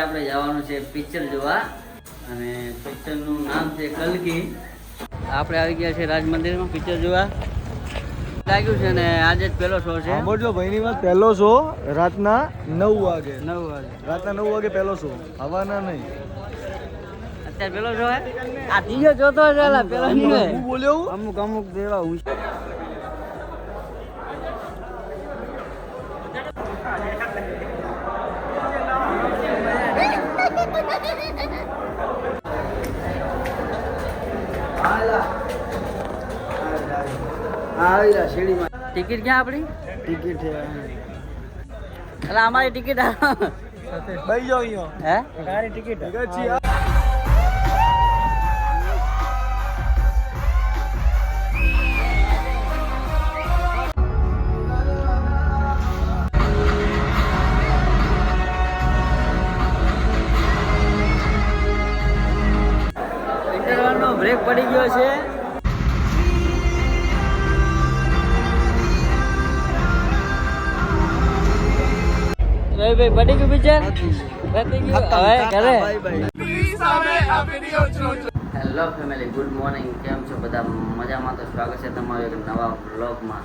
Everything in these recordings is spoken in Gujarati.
આપણે જવાનું છે પિક્ચર જોવા. અને પિક્ચરનું નામ છે કલકી. આપણે આવી ગયા છે રાજ મંદિરમાં પિક્ચર જોવા. લાગ્યું છે ને આજે જ પહેલો શો છે. સાંભળજો ભાઈની વાત પહેલો શો રાતના નવ વાગે. નવ વાગે. રાતના નવ વાગે પહેલો શો હવાના નહીં. અત્યારે પેલો શો હે? આ ત્રીજો ચોથો છે પેલો નહીં બોલ્યો અમુક અમુક દેવા હું ટિકિટ ક્યાં આપણી? ટિકિટ એટલે અમારી ટિકિટ ભાઈ જાઓ હે? તારી ટિકિટ. બ્રેક પડી ગયો છે. રવિભાઈ પડી ગયું પિક્ચર પતી ગયું? હવે ઘરે? હેલો ફેમિલી ગુડ મોર્નિંગ કેમ છો બધા? મજામાં તો સ્વાગત છે તમારું એક નવા બ્લોગમાં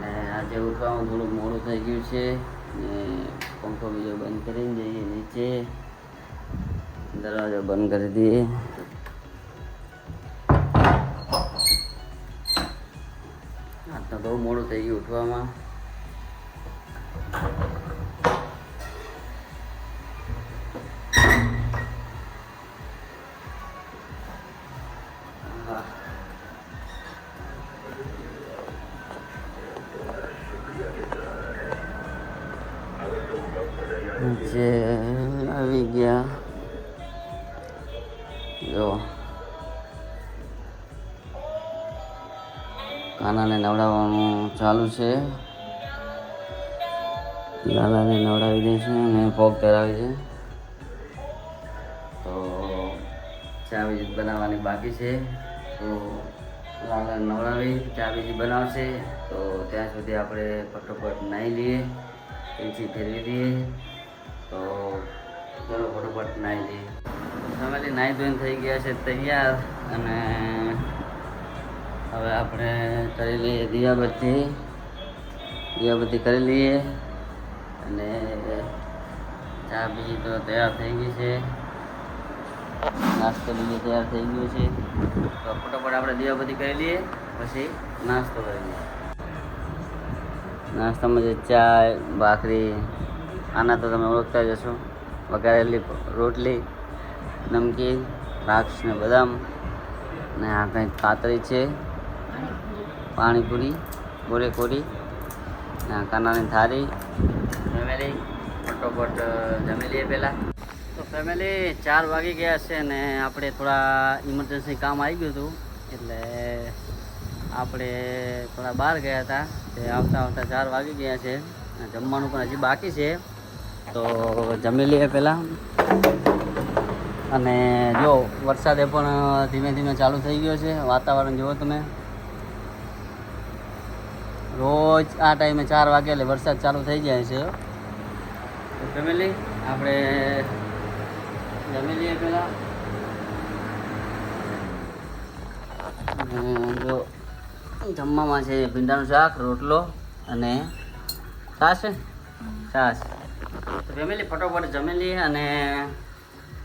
ને આજે ઉઠવામાં થોડું મોડું થઈ ગયું છે. ને પંખો બીજો બંધ કરીને જઈએ નીચે. દરવાજો બંધ કરી દઈએ. બહુ મોડું થઈ ગયું ઉઠવામાં હા. નીચે આવી ગયા જો કાનાને નવડાવવાનું ચાલુ છે. લાલાને નવડાવી દે છે અને પગ પહેરાવી છે. તો ચા બીજી બનાવવાની બાકી છે. તો લાલા નવડાવી, ચા બીજી બનાવશે. તો ત્યાં સુધી આપણે ફટોફટ નાહી લઈએ પેન્સી ફેરવી દઈએ. તો ચલો ફટોફટ નાહી લઈએ. ફેમિલી નાહી ધોઈને થઈ ગયા છે તૈયાર અને હવે આપણે કરી લઈએ દિયાબત્તી દિયાબત્તી કરી લઈએ. અને ચા બીજી તો તૈયાર થઈ ગઈ છે. નાસ્તો બીજો તૈયાર થઈ ગયો છે. તો ફટાફટ આપણે દિયાબત્તી કરી લઈએ, પછી નાસ્તો કરી લઈએ. નાસ્તામાં જે ચા ભાખરી, આના તો તમે ઓળખતા જ હશો. વઘારેલી રોટલી, નમકીન, દ્રાક્ષ ને બદામ. ને આ કંઈક કાતરી છે. પાણીપુરી કોરી કાનાની થાળી ફેમિલી ફટોફટ જમી લઈએ પહેલાં. તો ફેમિલી ચાર વાગી ગયા છે ને આપણે થોડા ઇમરજન્સી કામ આવી ગયું હતું, એટલે આપણે થોડા બહાર ગયા હતા, તે આવતા આવતા ચાર વાગી ગયા છે જમવાનું પણ હજી બાકી છે. તો જમી લઈએ પહેલાં. અને જો વરસાદે પણ ધીમે ધીમે ચાલુ થઈ ગયો છે. વાતાવરણ જુઓ તમે. રોજ આ ટાઈમે ચાર વાગે એટલે વરસાદ ચાલુ થઈ જાય છે. ફેમિલી, આપણે જમી લઈએ પહેલાં. જો જમવામાં છે ભીંડાનું શાક, રોટલો અને છાશ. છાશ. ફેમિલી, ફટોફટ જમી લઈએ અને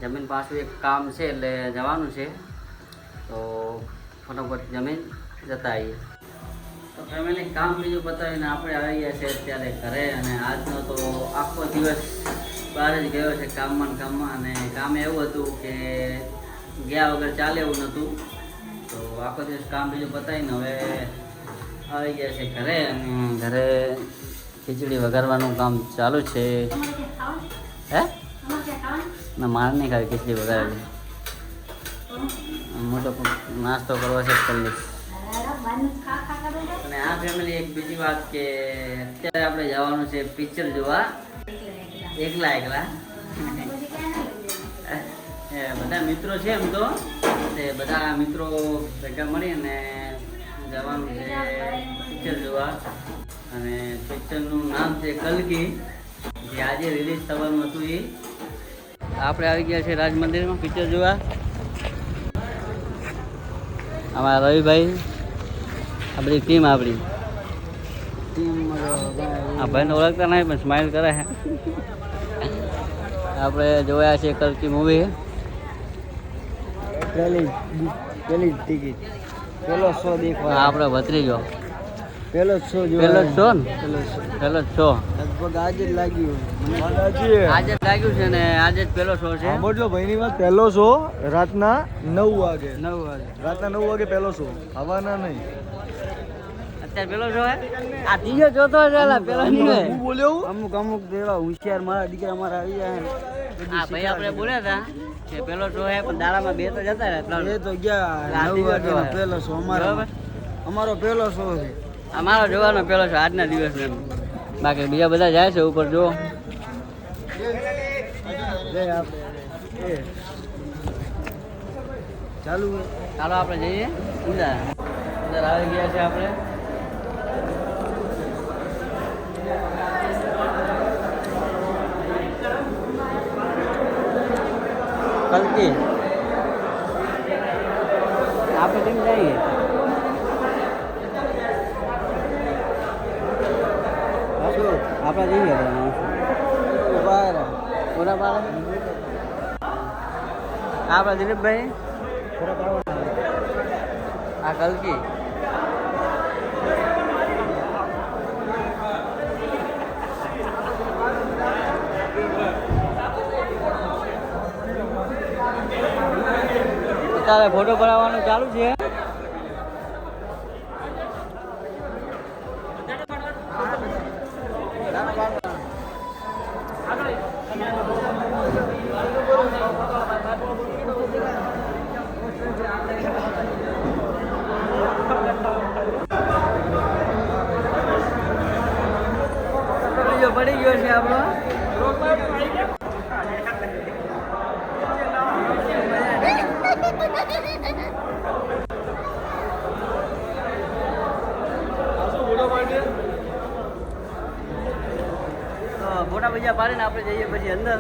જમીન પાછું એક કામ છે એટલે જવાનું છે. તો ફટોફટ જમીન જતા આવીએ. ફેમિલી કામ બીજું પતાવીને આપણે આવી ગયા છે અત્યારે ઘરે અને આજનો તો આખો દિવસ બહાર જ ગયો છે કામમાં કામમાં અને કામ એવું હતું કે ગયા વગર ચાલે એવું નહોતું. તો આખો દિવસ કામ બીજું પતાવીને હવે આવી ગયા છે ઘરે અને ઘરે ખીચડી વઘારવાનું કામ ચાલુ છે. હે? ના માર નહીં ખાવી ખીચડી વઘારેલી મોટો નાસ્તો કરવો છે કરી અને આ ફેમિલી એક બીજી વાત કે અત્યારે આપણે જવાનું છે પિક્ચર જોવા. એકલા એકલા. બધા મિત્રો છે એમ તો. તે બધા મિત્રો ભેગા મળી અને જવાનું છે પિક્ચર જોવા. અને પિક્ચરનું નામ છે કલકી. જે આજે રિલીઝ થવાનું હતું એ આપણે આવી ગયા છે રાજ મંદિરમાં પિક્ચર જોવા. અમારા રવિભાઈ આ બધી ટીમ આપણી. આ ભાઈને ઓળખતા નહીં પણ સ્માઇલ કરે છે. આપણે જોયા છે કલકી મૂવી પહેલી પહેલી ટિકિટ પેલો શો દેખવા. આપણે ભત્રીજો. પેલો શો પહેલો જ શો ને? પેલો શો પહેલો જ શો લગભગ આજે જ લાગ્યું. આજે? જ લાગ્યું છે ને આજે જ પહેલો શો છે. સાંભળજો ભાઈની વાત. પહેલો શો રાતના નવ વાગે. નવ વાગે. રાતના નવ વાગે પહેલો શો હવાના નહીં. અત્યારે પેલો શો હે આ ત્રીજો જોતો છે એલા પેલો નહીં હોય હું બોલ્યો અમુક અમુક દેવા હોશિયાર મારા દીકરા મારા આવી જાય હા ભાઈ આપણે બોલ્યા હતા કે પેલો શો હે પણ દાડામાં બે તો જતા રહે એ તો ગયા નવ વાગ્યાનો જતો શો અમારો અમારો પહેલો શો છે અમારો જોવાનો પેલો શો આજના દિવસનો બાકી બીજા બધા જાય છે ઉપર જો ચાલુ. ચાલો આપણે જઈએ. અંદર અંદર આવી ગયા છે આપણે. કલકી આપણે કેમ જઈએ? આપણે જઈએ. પૂરા પાડે આપણા દિલીપભાઈ. આ કલકી તારે ફોટો પડાવવાનું ચાલુ છે. પડી ગયો છે આપણો. ફોટા બીજા પાડીને આપણે જઈએ પછી અંદર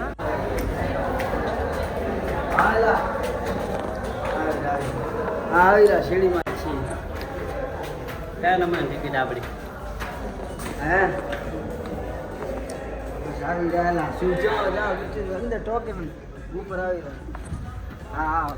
આવી રહ્યા શેરીમાં છીએ. કયા નંબરની ટિકિટ આપણી? હે? આવી રહ્યા સૂચો અંદર ટોકે ઉપર આવી રહ્યા. હા.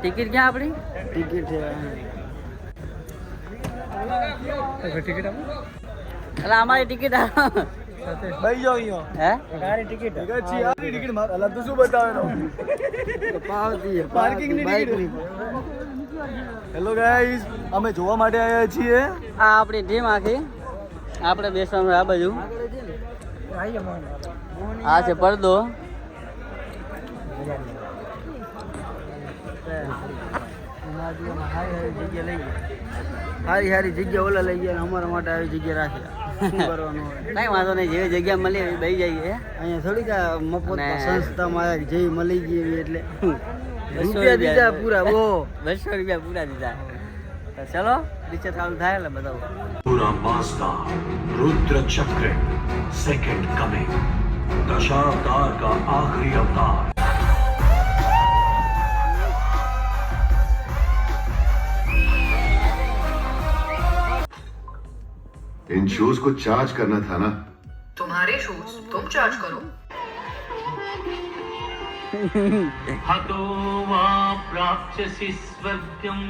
ટિકિટ ક્યાં આપણી? ટિકિટ છે. ટિકિટ એટલે અમારી ટિકિટ ભાઈ જાઓ અહીંયા. હે? તારી ટિકિટ. ટિકિટ છે ટિકિટ માર. અલા તું શું બતાવેનો પાવતી Parking ની બાઇકની હેલો ગાઈઝ અમે જોવા માટે આવ્યા છીએ. આ આપણી ટીમ આખી. આપણે બેસવાનું આ બાજુ. આ છે પડદો સારી સારી જગ્યા ઓલા લઈ ગયા અમારા માટે આવી જગ્યા હવે? કઈ વાંધો નહીં જેવી જગ્યા મળી એવી બેસી જઈએ અહીંયા થોડીક મફત સંસ્થામાં જેવી મળી ગઈ એવી એટલે. રૂપિયા દીધા પૂરા બહુ. બસો રૂપિયા પૂરા દીધા. ચલો નીચે ચાલુ થાય એટલે બતાવું. पूरा मास्टर रुद्र चक्र सेकंड कमिंग दशावतार का आखिरी अवतार इन शूज़ को चार्ज करना था ना? तुम्हारे शूज़ तुम चार्ज करो। हतो वा प्राप्स्यसि स्वर्गम्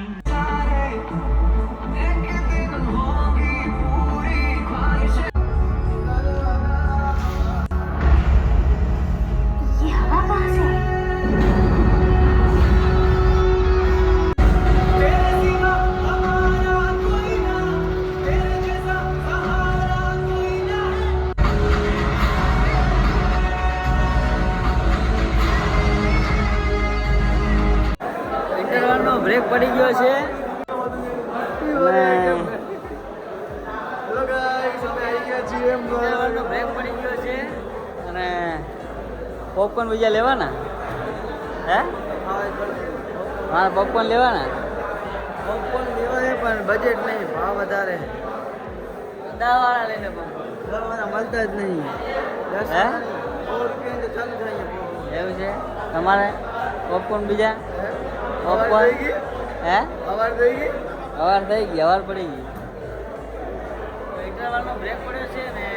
પોપકોર્ન બીજા લેવાના? હે? મારા પોપકોર્ન લેવાના? પોપકોર્ન લેવા પણ બજેટ નહીં ભાવ વધારે. દાવાળા લઈને પણ દવાના મળતા જ નહીં. હે? એવું છે? તમારે પોપકોર્ન બીજા? પોપકોર્ન હે? અવાર થઈ ગઈ? અવાર થઈ ગઈ અવાર પડી ગઈ. ઇન્ટરવલનો બ્રેક પડ્યો છે ને?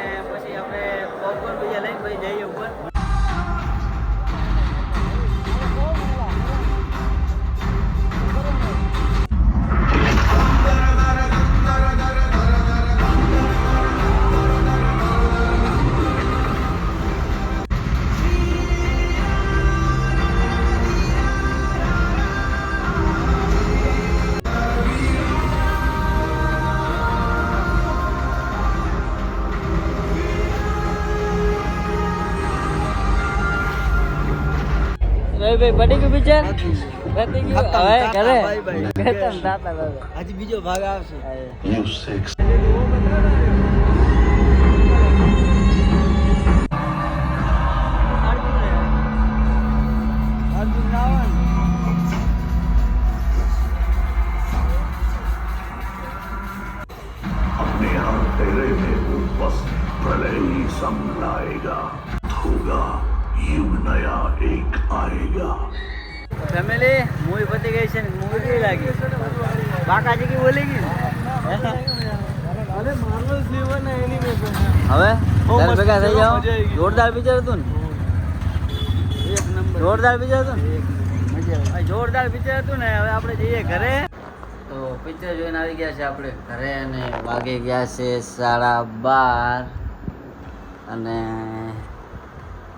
રવિભાઈ પડી ગયું પિક્ચર પતી ગયું. હવે ઘરે. ખતમ દાતા હજી બીજો ભાગ આવશે. બાકાજી કી બોલી ગઈ અરે માર્વલ્સ લેવા ને એનિમેશન હવે? બહુ ભેગા થઈ જાઓ. જોરદાર પિક્ચર હતું ને? એક નંબર. જોરદાર વિચાર હતું ને? જોરદાર પિક્ચર હતું ને હવે આપણે જઈએ ઘરે. તો પિક્ચર જોઈને આવી ગયા છે આપણે ઘરે અને વાગી ગયા છે સાડા બાર. અને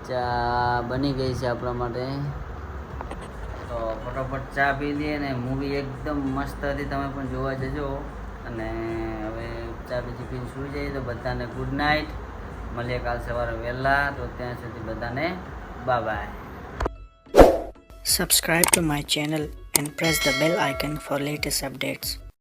ચા બની ગઈ છે આપણા માટે. તો ફટોફટ ચા પી લઈએ ને મૂવી એકદમ મસ્ત હતી. તમે પણ જોવા જજો. અને હવે ચા બીજી પીને સૂઈ જઈએ તો બધાને ગુડ નાઇટ મળીએ કાલ સવારે વહેલા. તો ત્યાં સુધી બધાને bye bye Subscribe to my channel and press the bell icon for latest updates.